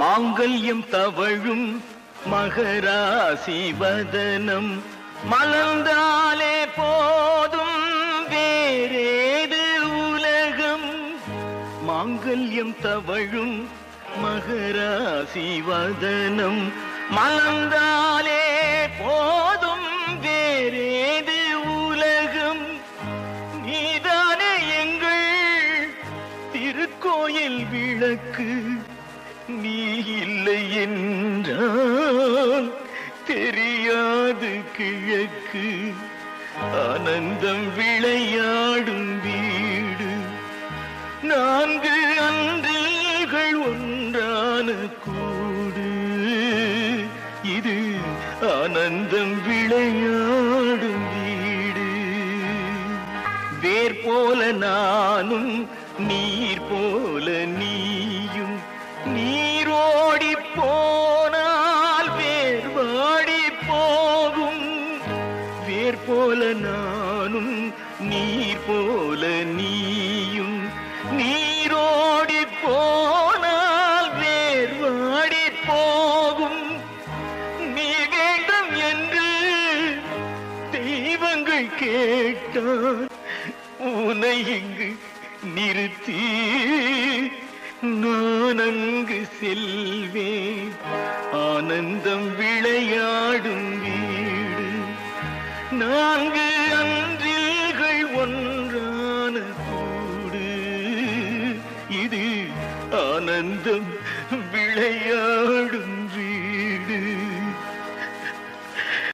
மாங்கல்யம் தவழும் மகராசி வதனம். மலர்ந்தாலே போதும் வேறேது உலகம். மாங்கல்யம் தவழும் மகராசி வதனம். மலர்ந்தாலே போதும் வேறேது உலகம். நீதானே எங்கள் திருக்கோயில் விளக்கு. நீ இல்லை என்றான் தெரியாது கிழக்கு. ஆனந்தம் விளையாடும் வீடு. நான்கு அன்றில்கள் ஒன்றான கூடு. இது ஆனந்தம் விளையாடும் வீடு. வேர் போல நானும் நீர் போல நீயும் போல நானும் நீர் போல நீயும். நீரோடி போனால் வேர்வாடி போகும். நீ வேண்டும் என்று தெய்வங்கள் கேட்டான் உனை இங்கு நிறுத்தி நான் அங்கு செல்வேன். ஆனந்தம் விளையாடும் வீ நான்கு அன்றில்கள் ஒன்றான கூடு. இது ஆனந்தம் விளையாடும்